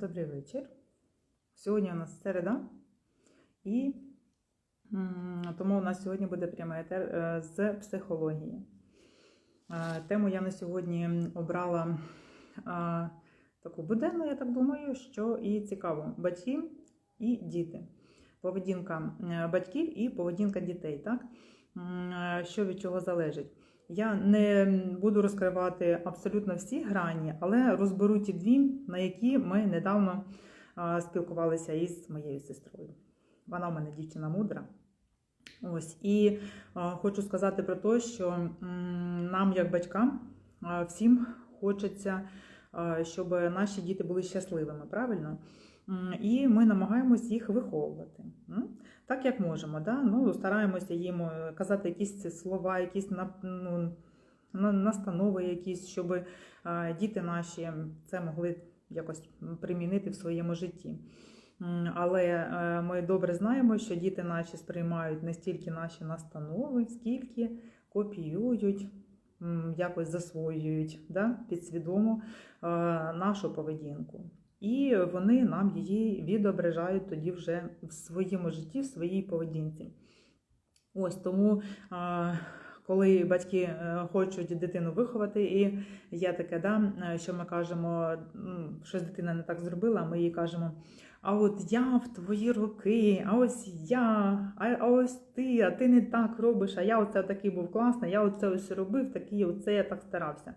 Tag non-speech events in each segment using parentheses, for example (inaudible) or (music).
Добрий вечір. Сьогодні у нас середа, і тому у нас сьогодні буде прямий етер е, з психології. Е, Тему я на сьогодні обрала е, таку буденну, я так думаю, що і цікаво: батьки і діти. Поведінка батьків і поведінка дітей. Так? Що від чого залежить? Я не буду розкривати абсолютно всі грані, але розберу ті дві, на які ми недавно спілкувалися із моєю сестрою. Вона в мене дівчина мудра. Ось і хочу сказати про те, що нам, як батькам, всім хочеться, щоб наші діти були щасливими, правильно? І ми намагаємось їх виховувати. Так як можемо. Да? Ну, стараємося їм е, казати якісь слова, якісь ну, настанови, якісь, щоб діти наші це могли якось примінити в своєму житті. Але е, ми добре знаємо, що діти наші сприймають не стільки наші настанови, скільки копіюють, якось засвоюють да, підсвідомо нашу поведінку. І вони нам її відображають тоді вже в своєму житті, в своїй поведінці. Ось тому, коли батьки е, хочуть дитину виховати, і є таке, да, е, що ми кажемо, щось дитина не так зробила, ми їй кажемо. А от я в твої роки, а ось я, а ось ти, а ти не так робиш, а я оце такий був класний, я оце ось робив, такий, оце я так старався.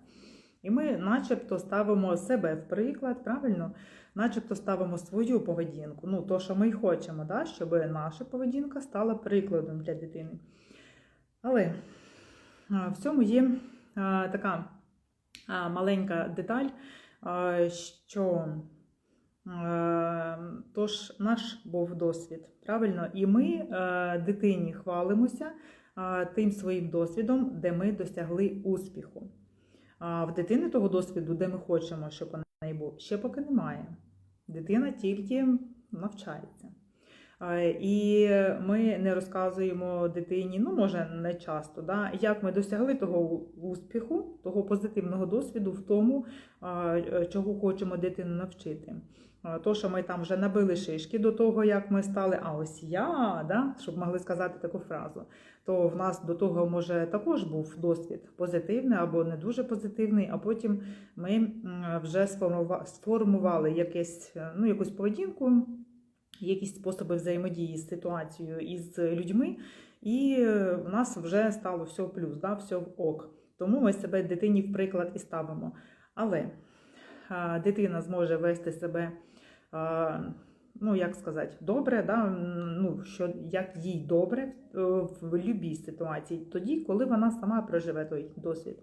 І ми начебто ставимо себе в приклад, правильно? Начебто ставимо свою поведінку, ну то, що ми й хочемо, да? щоб наша поведінка стала прикладом для дитини. Але в цьому є така маленька деталь, що тож наш був досвід, правильно? І ми дитині хвалимося тим своїм досвідом, де ми досягли успіху. А в дитини того досвіду, де ми хочемо, щоб вона був, ще поки немає. Дитина тільки навчається. Е, І ми не розказуємо дитині, ну може не часто, да, як ми досягли того успіху, того позитивного досвіду в тому, е, чого хочемо дитину навчити. То, що ми там вже набили шишки до того, як ми стали, а ось я, да, щоб могли сказати таку фразу, то в нас до того може також був досвід позитивний або не дуже позитивний, а потім ми вже сформували якесь, е, ну, якусь поведінку, якісь способи взаємодії з ситуацією і з людьми, і е, в нас вже стало все плюс, да, все в ок. Тому ми себе дитині в приклад і ставимо. Але дитина зможе вести себе, ну як сказати, добре, да, ну, що як їй добре е, в будь-якій ситуації, тоді, коли вона сама проживе той досвід.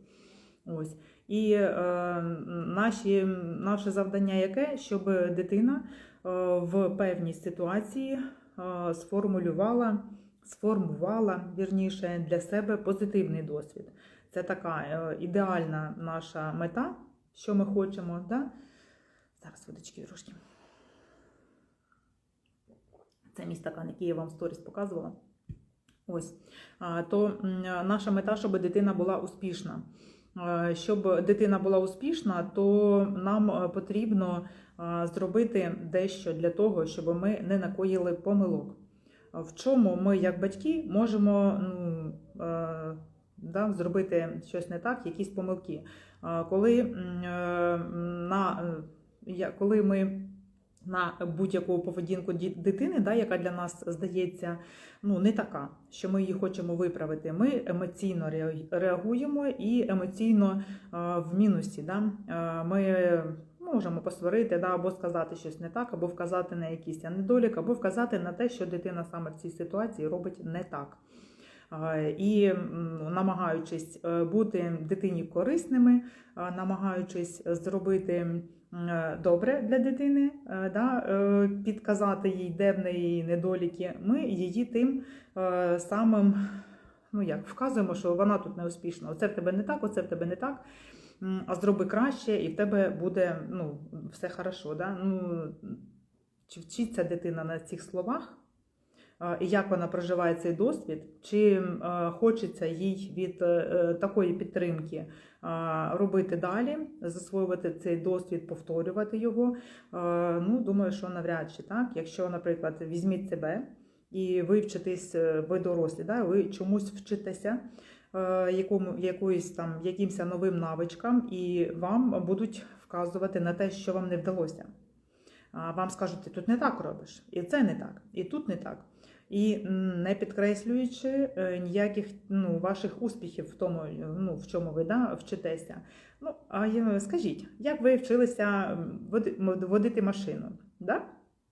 Ось. І е, наші, наше завдання яке, щоб дитина в певній ситуації е, сформулювала, сформувала вірніше для себе позитивний досвід. Це така е, ідеальна наша мета, що ми хочемо. Да? Зараз водички трошки. Це мій стакан, який я вам в сторіс показувала. Ось. То наша мета, щоб дитина була успішна. Е, Щоб дитина була успішна, то нам е, потрібно е, зробити дещо для того, щоб ми не накоїли помилок. В чому ми, як батьки, можемо ну, е, да, зробити щось не так, якісь помилки. Коли, е, на, е, коли ми на будь-яку поведінку дитини, да, яка для нас здається ну, не така, що ми її хочемо виправити. Ми емоційно реагуємо і емоційно в мінусі. Да? Ми можемо посварити да, або сказати щось не так, або вказати на якийсь недолік, або вказати на те, що дитина саме в цій ситуації робить не так. І намагаючись е, бути дитині корисними, намагаючись зробити е, добре для дитини, е, да, підказати їй, де в неї недоліки, ми її тим самим ну як, вказуємо, що вона тут не успішна. Оце в тебе не так, оце в тебе не так. А зроби краще, і в тебе буде ну, все хорошо. Да? Ну, чи вчиться дитина на цих словах? е, і як вона проживає цей досвід, чи е, хочеться їй від е, такої підтримки е, робити далі, засвоювати цей досвід, повторювати його. Е, Ну, думаю, що навряд чи так. Якщо, наприклад, візьміть себе і ви вчитесь, е, ви дорослі, да, ви чомусь вчитеся. Е, Якому якоїсь там якимось новим навичкам, і вам будуть вказувати на те, що вам не вдалося. Вам скажуть, ти тут не так робиш, і це не так, і тут не так. І не підкреслюючи е, ніяких ну, ваших успіхів в тому, ну, в чому ви да, вчитеся. Ну, а скажіть, як ви вчилися водити машину? Да?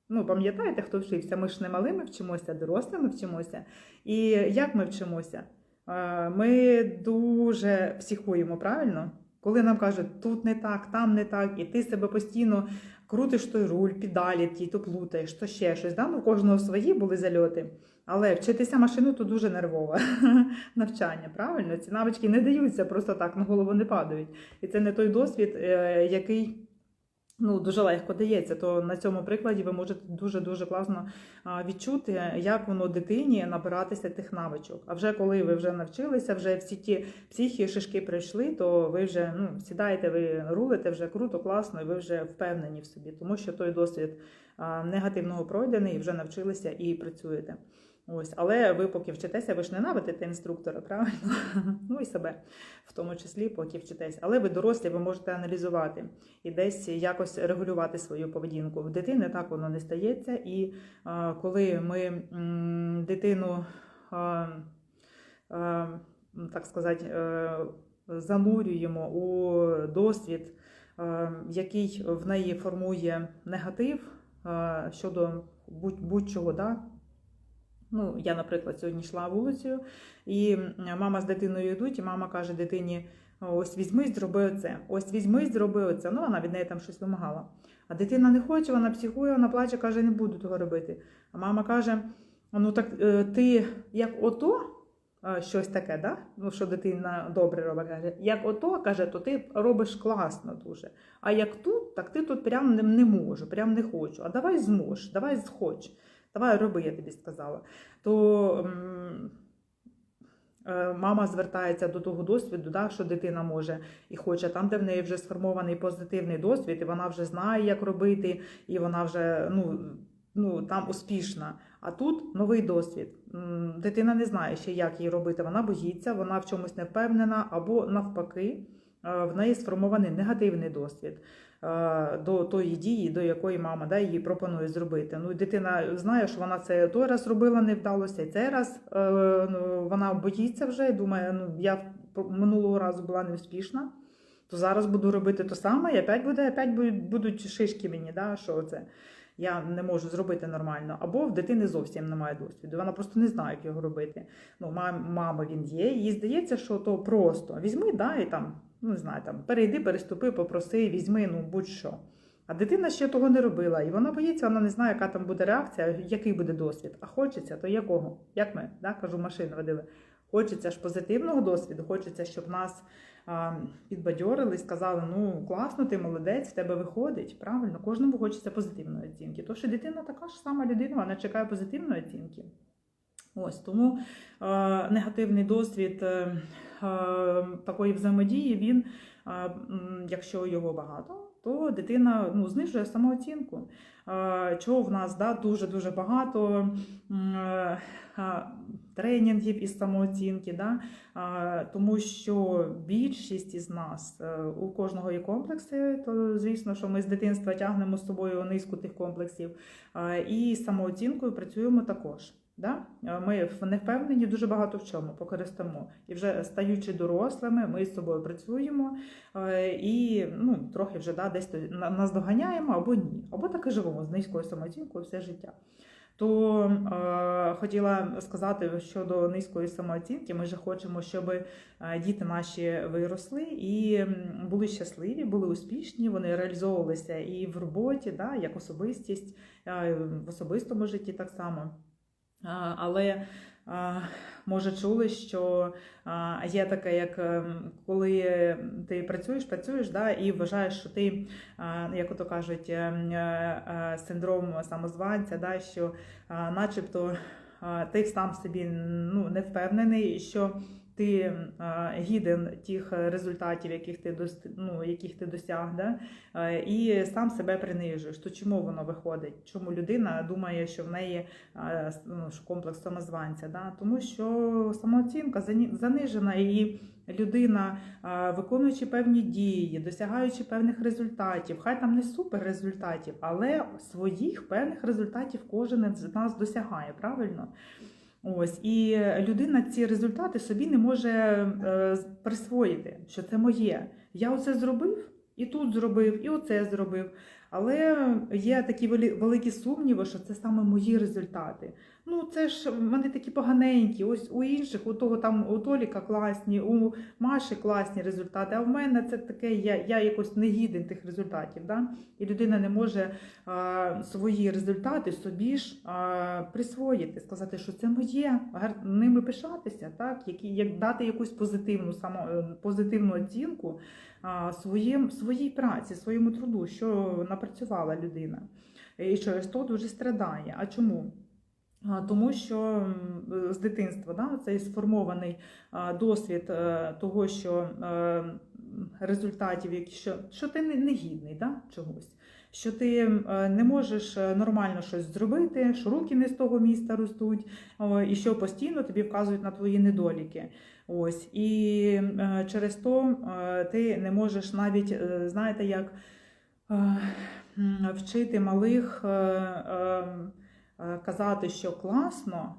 Ну, пам'ятаєте, хто вчився? Ми ж не малими вчимося, дорослими вчимося. І як ми вчимося? Е, Ми дуже психуємо, правильно? Коли нам кажуть, тут не так, там не так, і ти себе постійно крутиш той руль, педалі ті, то плутаєш, то ще щось. Да? Ну, у кожного свої були зальоти. Але вчитися машину то дуже нервове (laughs) навчання, правильно? Ці навички не даються просто так, на голову не падають. І це не той досвід, е, який ну, дуже легко дається. То на цьому прикладі ви можете дуже-дуже класно відчути, як воно дитині набиратися тих навичок. А вже коли ви вже навчилися, вже всі ті психі, шишки прийшли, то ви вже ну, сідаєте, ви рулите вже круто, класно, і ви вже впевнені в собі, тому що той досвід негативного пройдений, і вже навчилися і працюєте. Ось, але ви поки вчитеся, ви ж ненавидите інструктора, правильно? (laughs) Ну і себе в тому числі, поки вчитесь. Але ви дорослі, ви можете аналізувати і десь якось регулювати свою поведінку. В дитини так воно не стається. І а, коли ми м, дитину, а, а, так сказати, е, занурюємо у досвід, е, який в неї формує негатив е, щодо будь- будь-чого, да? Ну, я, наприклад, сьогодні йшла вулицею, і мама з дитиною йдуть, і мама каже дитині: ось візьми, зроби оце, ось візьми, зроби оце. Ну, вона від неї там щось вимагала. А дитина не хоче, вона психує, вона плаче, каже, не буду того робити. А мама каже: ну так е, ти як ото. е, Щось таке, да? ну що дитина добре робить, каже, як ото каже, то ти робиш класно дуже. А як тут, так ти тут прям не, можу, прям не хочу. А давай зможеш, давай схоч. Давай роби, я тобі сказала. То е, мама звертається до того досвіду, да, що дитина може і хоче, там, де в неї вже сформований позитивний досвід, і вона вже знає, як робити, і вона вже ну, ну, там успішна. А тут новий досвід. Дитина не знає ще, як її робити. Вона боїться, вона в чомусь не впевнена, або навпаки, е, в неї сформований негативний досвід до тої дії, до якої мама да, їй пропонує зробити. Ну, дитина знає, що вона це той раз робила, не вдалося, і цей раз е, ну, вона боїться вже і думає, ну я минулого разу була неуспішна, то зараз буду робити те саме, і опять буде, опять будуть, шишки мені, да, що це. Я не можу зробити нормально, або в дитини зовсім немає досвіду. Вона просто не знає, як його робити. Ну, мам, мама він є, їй здається, що то просто візьми, да, і там, ну не знаю, там перейди, переступи, попроси, візьми, ну будь-що. А дитина ще того не робила, і вона боїться, вона не знає, яка там буде реакція, який буде досвід. А хочеться, то якого? Як ми да, кажу, машину водили. Хочеться ж позитивного досвіду, хочеться, щоб нас а, підбадьорили, сказали, ну класно, ти молодець, в тебе виходить. Правильно, кожному хочеться позитивної оцінки. Тож і дитина така ж сама людина, вона чекає позитивної оцінки. Ось тому е, негативний досвід е, е, такої взаємодії, він, е, якщо його багато, то дитина ну, знижує самооцінку. Е, чого в нас да, дуже-дуже багато е, е, тренінгів із самооцінки, да? е, тому що більшість із нас, е, у кожного є комплекси, то звісно, що ми з дитинства тягнемо з собою низку тих комплексів, е, і з самооцінкою працюємо також. Да? Е, Ми не впевнені дуже багато в чому, поки ростемо. І вже стаючи дорослими, ми з собою працюємо е, і ну, трохи вже да, десь то на- наздоганяємо або ні. Або так і живемо з низькою самооцінкою все життя. То е, хотіла сказати щодо низької самооцінки, ми же хочемо, щоб е, діти наші виросли і були щасливі, були успішні, вони реалізовувалися і в роботі, да, як особистість, в особистому житті так само. Але може чули, що є таке, як ем, коли ти працюєш, працюєш, да, і вважаєш, що ти, як ото кажуть, ем, е, е, синдром самозванця, да, що начебто ти сам собі ну, не впевнений, що ти гіден тих результатів, яких ти ну, яких ти досяг, да? і сам себе принижуєш. То чому воно виходить? Чому людина думає, що в неї ну, комплекс самозванця? Да? Тому що самооцінка занижена і людина, виконуючи певні дії, досягаючи певних результатів, хай там не супер результатів, але своїх певних результатів кожен з нас досягає, правильно? Ось і людина ці результати собі не може е, присвоїти, що це моє. Я оце зробив, і тут зробив, і оце зробив. Але є такі великі сумніви, що це саме мої результати. Ну, це ж вони такі поганенькі. Ось у інших, у того там у Толіка класні, у Маші класні результати. А в мене це таке, я, я якось не гіден тих результатів. Да? І людина не може а, свої результати собі ж а, присвоїти, сказати, що це моє, ними пишатися, так? Які, як дати якусь позитивну само, позитивну оцінку своїм, своїй праці, своєму труду, що напрацювала людина. І через то дуже страдає. А чому? Тому що з дитинства да, цей сформований досвід е, того, що е, результатів, що, що ти не, гідний да, чогось, що ти е, не можеш нормально щось зробити, що руки не з того міста ростуть, і що постійно тобі вказують на твої недоліки. Ось і е, через то е, ти не можеш навіть, е, знаєте, як вчити малих. казати, що класно,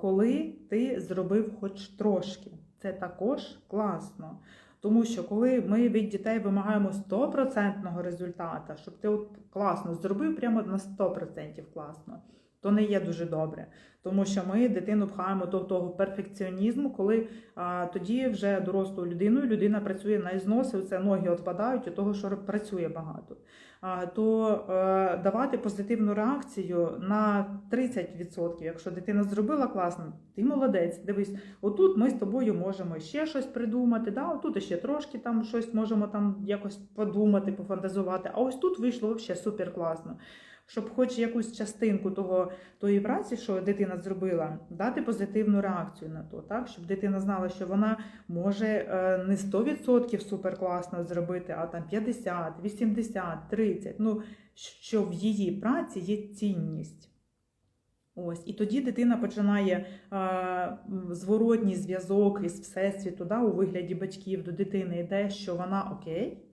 коли ти зробив хоч трошки. Це також класно. Тому що коли ми від дітей вимагаємо 100% результата, щоб ти от класно зробив прямо на 100% класно, то не є дуже добре. Тому що ми дитину пхаємо до того перфекціонізму, коли а, тоді вже дорослою людиною людина працює на ізноси, це ноги відпадають від того, що працює багато. А, то е, давати позитивну реакцію на 30%. Якщо дитина зробила класно, ти молодець. Дивись, отут ми з тобою можемо ще щось придумати. Да? Отут ще трошки там щось можемо там якось подумати, пофантазувати. А ось тут вийшло взагалі супер класно. Щоб хоч якусь частинку того тої праці, що дитина зробила, дати позитивну реакцію на то, так щоб дитина знала, що вона може е, не 100% супер класно зробити, а там 50, 80, 30. Ну що в її праці є цінність. Ось, і тоді дитина починає е, зворотній зв'язок із всесвіту, да, у вигляді батьків до дитини йде, що вона окей,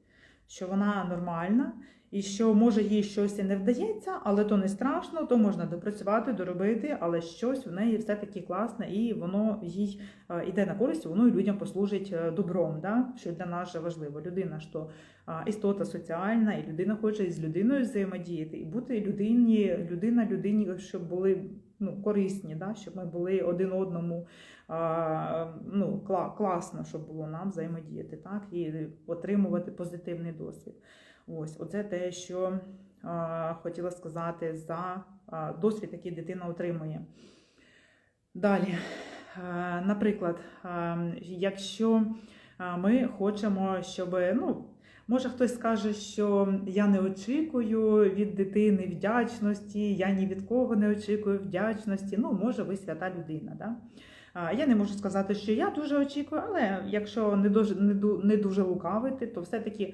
що вона нормальна, і що може їй щось і не вдається, але то не страшно, то можна допрацювати, доробити, але щось в неї все-таки класне, і воно їй е, йде на користь, воно і людям послужить е, добром, да? що для нас же важливо. Людина що істота соціальна, і людина хоче із людиною взаємодіяти, і бути людині, людина людині, щоб були ну, корисні, да? щоб ми були один одному а, ну, кла- класно, щоб було нам взаємодіяти, так? і отримувати позитивний досвід. Ось, оце те, що хотіла сказати за досвід, який дитина отримує. Далі, наприклад, якщо ми хочемо, щоб ну, Може, хтось скаже, що я не очікую від дитини вдячності, я ні від кого не очікую вдячності. Ну, може, ви свята людина. Да? Я не можу сказати, що я дуже очікую, але якщо не дуже, не, не дуже лукавити, то все-таки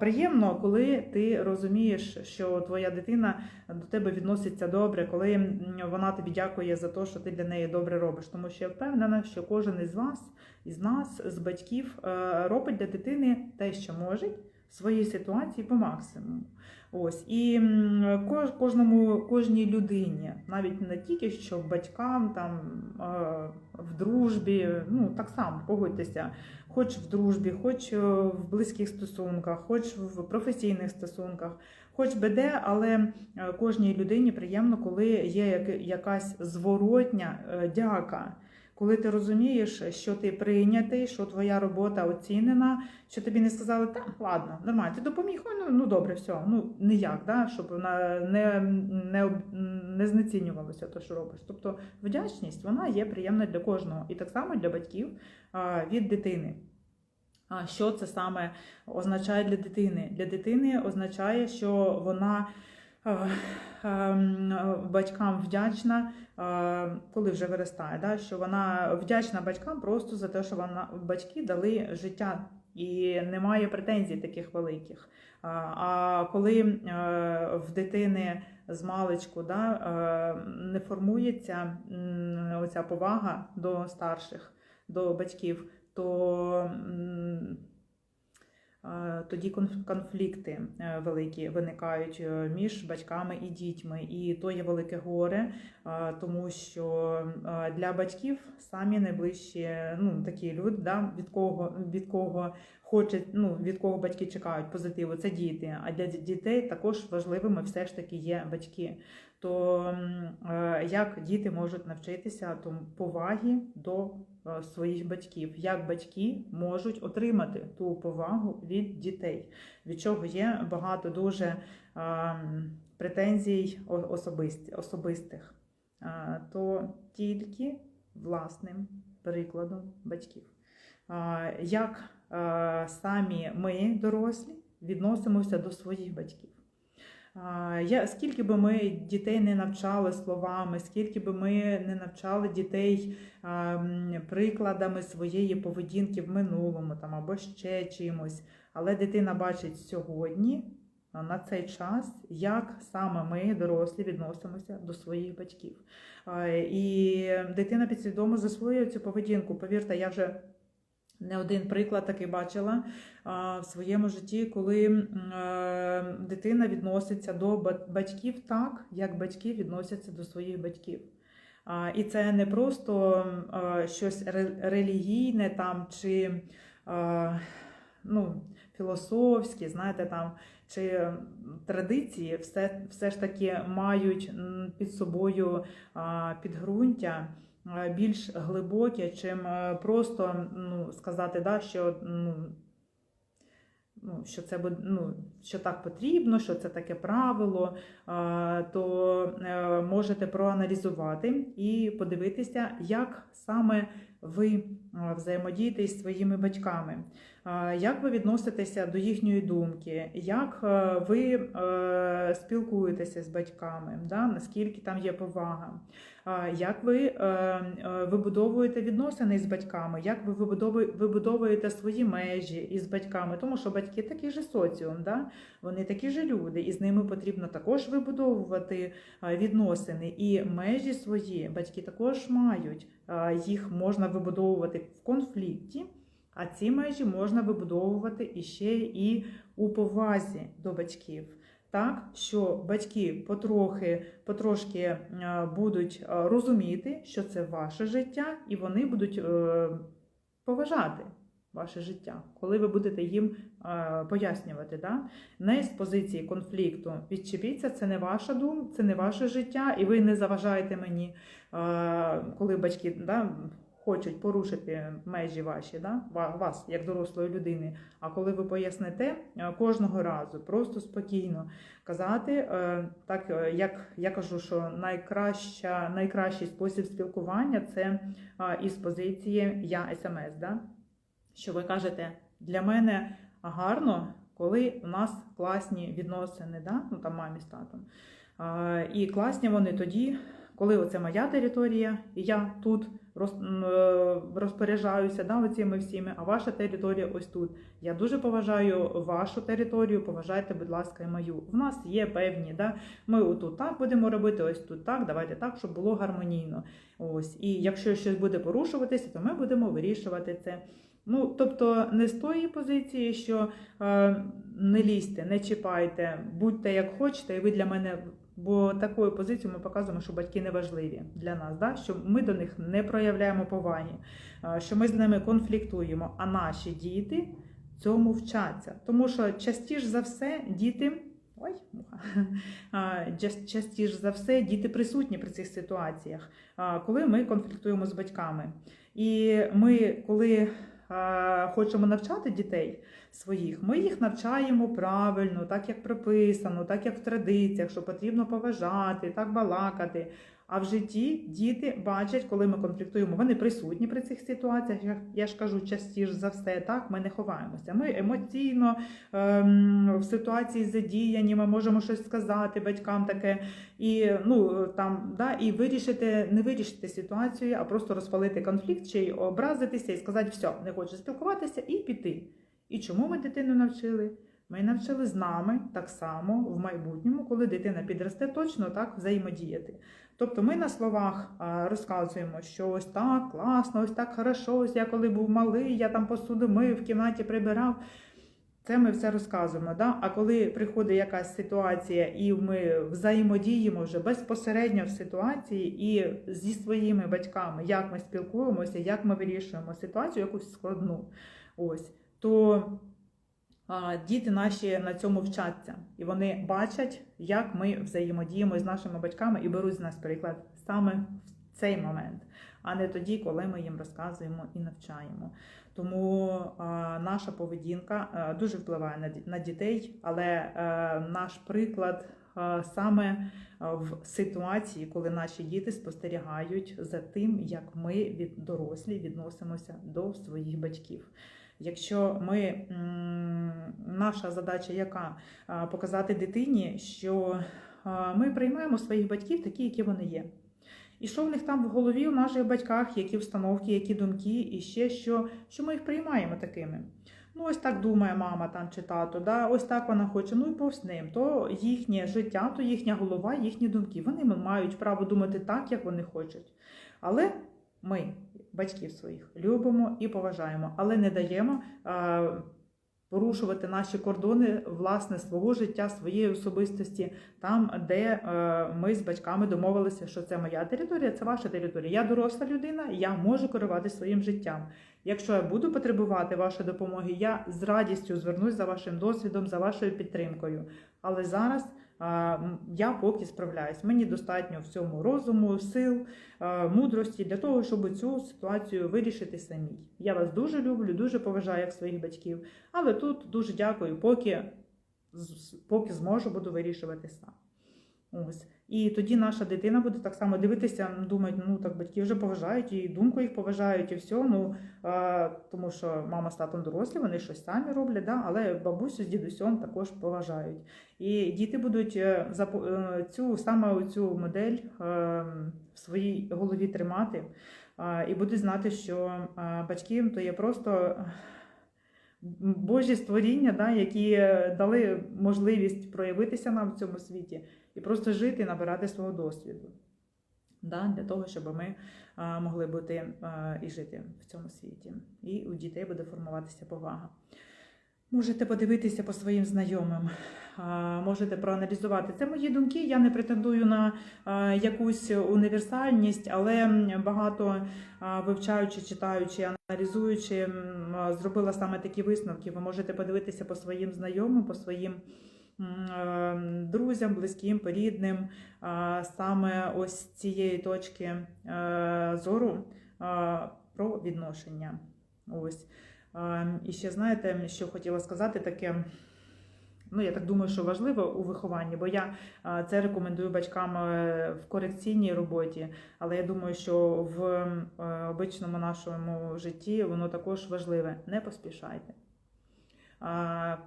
приємно, коли ти розумієш, що твоя дитина до тебе відноситься добре, коли вона тобі дякує за те, що ти для неї добре робиш. Тому що я впевнена, що кожен із вас, із нас, з батьків, е, робить для дитини те, що може в своїй ситуації по максимуму. Ось і кожному, кожній людині, навіть не тільки що батькам, там в дружбі, ну так само погодьтеся, хоч в дружбі, хоч е, в близьких стосунках, хоч в професійних стосунках, хоч би де, але е, кожній людині приємно, коли є якась зворотня е, дяка. Коли ти розумієш, що ти прийнятий, що твоя робота оцінена, що тобі не сказали, так, ладно, нормально, ти допоміг, ну, ну добре, все, ну ніяк, да, щоб вона не, не, не знецінювалося те, що робиш. Тобто вдячність вона є приємна для кожного, і так само для батьків від дитини. А що це саме означає для дитини? Для дитини означає, що вона батькам вдячна, е, коли вже виростає, да, що вона вдячна батькам просто за те, що вона батьки дали життя і немає претензій таких великих. А, А коли е, в дитини з маличку да, е, не формується оця повага до старших, до батьків, то е, тоді конф- конфлікти е, великі виникають е, між батьками і дітьми. І то є велике горе, е, тому що е, для батьків самі найближчі ну, такі люди, да, від кого від кого хочуть, ну від кого батьки чекають позитиву, це діти. А для дітей також важливими все ж таки є батьки. То е, як діти можуть навчитися поваги до е, своїх батьків, як батьки можуть отримати ту повагу від дітей, від чого є багато дуже е, претензій особистих, то тільки власним прикладом батьків. Як самі ми, дорослі, відносимося до своїх батьків. Я, скільки би ми дітей не навчали словами, скільки би ми не навчали дітей а, прикладами своєї поведінки в минулому там, або ще чимось, але дитина бачить сьогодні, на цей час, як саме ми, дорослі, відносимося до своїх батьків. І дитина підсвідомо засвоює цю поведінку. Повірте, я вже не один приклад такий бачила в своєму житті, коли е, дитина відноситься до батьків так, як батьки відносяться до своїх батьків. І це не просто щось ре- релігійне там чи ну, філософське, знаєте, там чи традиції все, все ж таки мають під собою підґрунтя більш глибоке, чим е, просто ну, сказати, да, що, ну, ну, що це ну, що так потрібно, що це таке правило, то е, можете проаналізувати і подивитися, як саме ви е, взаємодієте із своїми батьками. Як ви відноситеся до їхньої думки, як е, ви е, спілкуєтеся з батьками, да? наскільки там є повага, як ви е, вибудовуєте відносини з батьками, як ви вибудовуєте свої межі із батьками, тому що батьки такий же соціум, да? вони такі ж люди, і з ними потрібно також вибудовувати відносини. І межі свої батьки також мають. Їх можна вибудовувати в конфлікті. А ці межі можна вибудовувати іще і у повазі до батьків. Так, що батьки потрохи, потрошки е, будуть е, розуміти, що це ваше життя, і вони будуть е, поважати ваше життя, коли ви будете їм пояснювати. Да? Не з позиції конфлікту. Відчепіться, це не ваша думка, це не ваше життя, і ви не заважаєте мені, коли батьки да, хочуть порушити межі ваші, да? вас, як дорослої людини. А коли ви поясните е, кожного разу, просто спокійно казати, е, так е, як я кажу, що найкраща, найкращий спосіб спілкування це із позиції я смс. Да? Що ви кажете, для мене гарно, коли у нас класні відносини, да? ну там мамі з татом. І класні вони тоді, коли оце моя територія, і я тут розпоряджаюся да, оціми всіми, а ваша територія ось тут. Я дуже поважаю вашу територію, поважайте, будь ласка, і мою. В нас є певні, да, ми отут так будемо робити, ось тут так, давайте так, щоб було гармонійно. Ось. І якщо щось буде порушуватися, то ми будемо вирішувати це. Ну, тобто не з тої позиції, що е, не лізьте, не чіпайте, будьте як хочете, і ви для мене. Бо такою позицією ми показуємо, що батьки не важливі для нас, да? що ми до них не проявляємо поваги, що ми з ними конфліктуємо, а наші діти цьому вчаться. Тому що частіше за все діти. Ой, муха. Частіше за все діти присутні при цих ситуаціях, коли ми конфліктуємо з батьками. І ми, коли хочемо навчати дітей своїх, ми їх навчаємо правильно, так як прописано, так як в традиціях, що потрібно поважати, так балакати. А в житті діти бачать, коли ми конфліктуємо, вони присутні при цих ситуаціях. Я, я ж кажу, частіше за все, так ми не ховаємося. Ми емоційно ем, в ситуації задіяні, ми можемо щось сказати батькам таке, і ну там да, і вирішити, не вирішити ситуацію, а просто розпалити конфлікт, чи образитися і сказати, все, не хочу спілкуватися, і піти. І чому ми дитину навчили? Ми навчили з нами так само в майбутньому, коли дитина підросте, точно так взаємодіяти. Тобто ми на словах розказуємо, що ось так класно, ось так хорошо, ось я коли був малий, я там посуду мив, в кімнаті прибирав. Це ми все розказуємо. Да? А коли приходить якась ситуація, і ми взаємодіємо вже безпосередньо в ситуації і зі своїми батьками, як ми спілкуємося, як ми вирішуємо ситуацію, якусь складну, ось, то діти наші на цьому вчаться, і вони бачать, як ми взаємодіємо з нашими батьками і беруть з нас приклад саме в цей момент, а не тоді, коли ми їм розказуємо і навчаємо. Тому наша поведінка дуже впливає на, дітей, але е, наш приклад саме в ситуації, коли наші діти спостерігають за тим, як ми від дорослі відносимося до своїх батьків. Якщо ми наша задача яка показати дитині, що ми приймаємо своїх батьків такі, які вони є. І що в них там в голові у наших батьках, які установки, які думки, і ще що, що ми їх приймаємо такими. Ну, ось так думає мама там чи тато, да? ось так вона хоче, ну і повз ним. То їхнє життя, то їхня голова, їхні думки. Вони мають право думати так, як вони хочуть. Але ми, батьків своїх, любимо і поважаємо, але не даємо порушувати наші кордони власне свого життя, своєї особистості, там, де е, ми з батьками домовилися, що це моя територія, це ваша територія. Я доросла людина, я можу керувати своїм життям. Якщо я буду потребувати вашої допомоги, я з радістю звернусь за вашим досвідом, за вашою підтримкою. Але зараз я поки справляюсь. Мені достатньо в цьому розуму, сил, мудрості для того, щоб цю ситуацію вирішити самій. Я вас дуже люблю, дуже поважаю як своїх батьків, але тут дуже дякую, поки, поки зможу, буду вирішувати сам. Ось. І тоді наша дитина буде так само дивитися, думати, ну так батьки вже поважають, і думку їх поважають, і все. Ну, а, тому що мама з татом дорослі, вони щось самі роблять, да? але бабусю з дідусем також поважають. І діти будуть е, е, цю саме цю модель е, в своїй голові тримати і будуть знати, що батьки то є просто. Божі створіння, да, які е, дали можливість проявитися нам в цьому світі і просто жити і набирати свого досвіду. Да, для того, щоб ми могли бути і жити в цьому світі. І у дітей буде формуватися повага. Можете подивитися по своїм знайомим, можете проаналізувати. Це мої думки. Я не претендую на якусь універсальність, але багато вивчаючи, читаючи, аналізуючи, зробила саме такі висновки. Ви можете подивитися по своїм знайомим, по своїм друзям, близьким, порідним, саме ось з цієї точки е, зору про відношення. Ось. І ще знаєте, що хотіла сказати таке. Ну, я так думаю, що важливо у вихованні, бо я це рекомендую батькам е, в корекційній роботі, але я думаю, що в е, обичному нашому житті воно також важливе. Не поспішайте.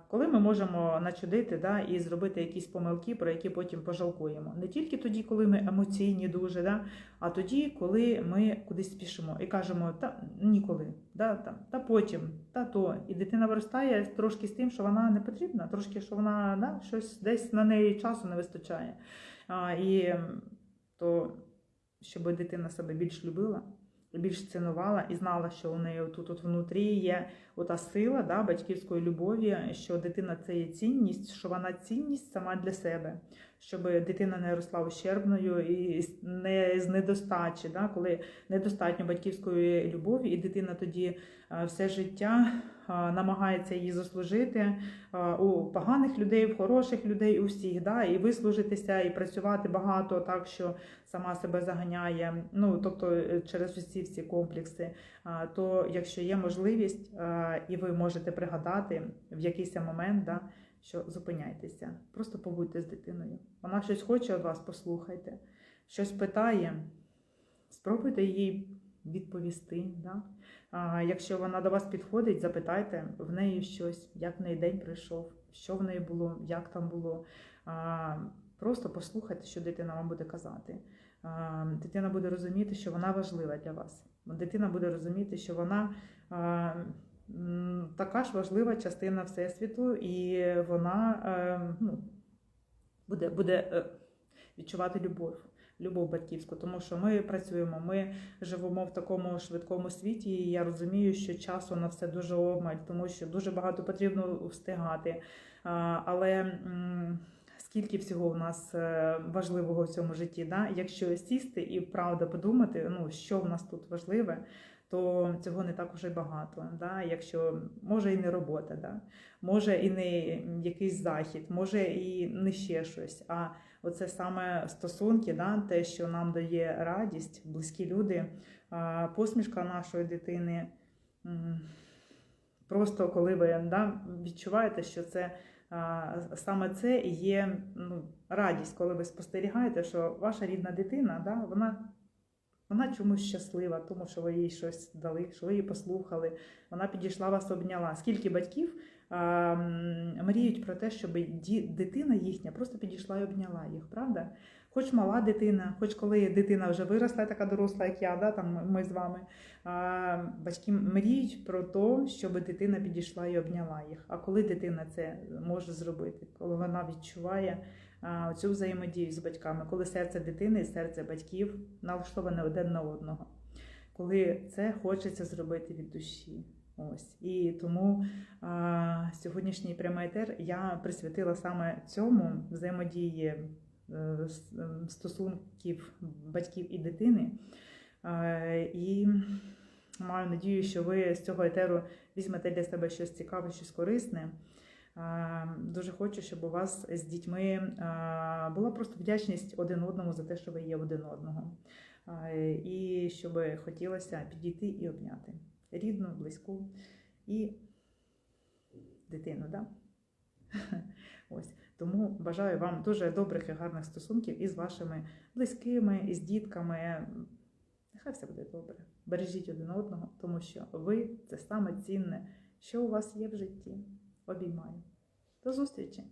Коли ми можемо начудити да, і зробити якісь помилки, про які потім пожалкуємо. Не тільки тоді, коли ми емоційні дуже, да, а тоді, коли ми кудись спішимо і кажемо, та ніколи, да, та, та потім, та то. І дитина виростає трошки з тим, що вона не потрібна, трошки, що вона да, щось десь на неї часу не вистачає. А, І то, щоб дитина себе більш любила, більш цінувала і знала, що у неї тут от внутрі є ота сила да, батьківської любові, що дитина це є цінність, що вона цінність сама для себе, щоб дитина не росла ущербною і не з недостачі, да, коли недостатньо батьківської любові, і дитина тоді е, все життя намагається її заслужити е, у поганих людей, в хороших людей, у всіх, да, і вислужитися, і працювати багато так, що сама себе заганяє. Ну тобто е, через усі всі комплекси. То якщо є можливість, і ви можете пригадати в якийсь момент, да, що зупиняйтеся, просто побудьте з дитиною. Вона щось хоче від вас, послухайте. щось питає, спробуйте їй відповісти. Да? Якщо вона до вас підходить, запитайте в неї щось, як в неї день пройшов, що в неї було, як там було. Просто послухайте, що дитина вам буде казати. Дитина буде розуміти, що вона важлива для вас. Дитина буде розуміти, що вона така ж важлива частина Всесвіту, і вона е, ну, буде, буде е, відчувати любов, любов батьківську, тому що ми працюємо, ми живемо в такому швидкому світі, і я розумію, що часу на все дуже обмаль, тому що дуже багато потрібно встигати. Але скільки всього в нас е, важливого в цьому житті, да? якщо сісти і правда подумати, ну що в нас тут важливе. То цього не так уже багато. Да? Якщо може і не робота, да? може і не якийсь захід, може і не ще щось. А оце саме стосунки, да? те, що нам дає радість, близькі люди, посмішка нашої дитини. Просто коли ви да, відчуваєте, що це саме це і є ну, радість, коли ви спостерігаєте, що ваша рідна дитина, да, вона, вона чомусь щаслива, тому що ви їй щось дали, що ви її послухали, вона підійшла вас, обняла. Скільки батьків мріють про те, щоб дитина їхня просто підійшла і обняла їх, правда? Хоч мала дитина, хоч коли дитина вже виросла, така доросла, як я, да, там ми з вами. Батьки мріють про те, щоб дитина підійшла і обняла їх. А коли дитина це може зробити, коли вона відчуває цю взаємодію з батьками, коли серце дитини і серце батьків налаштоване один на одного, коли це хочеться зробити від душі. Ось і тому а, сьогоднішній прямий етер я присвятила саме цьому взаємодії е, стосунків батьків і дитини. Е, І маю надію, що ви з цього етеру візьмете для себе щось цікаве, щось корисне. Е, Дуже хочу, щоб у вас з дітьми е, була просто вдячність один одному за те, що ви є один одного. Е, І щоб хотілося підійти і обняти рідну, близьку і дитину. Да? (laughs) Ось. Тому бажаю вам дуже добрих і гарних стосунків із вашими близькими, із дітками. Нехай все буде добре. Бережіть один одного, тому що ви це саме цінне, що у вас є в житті. Обіймаю. До зустрічі!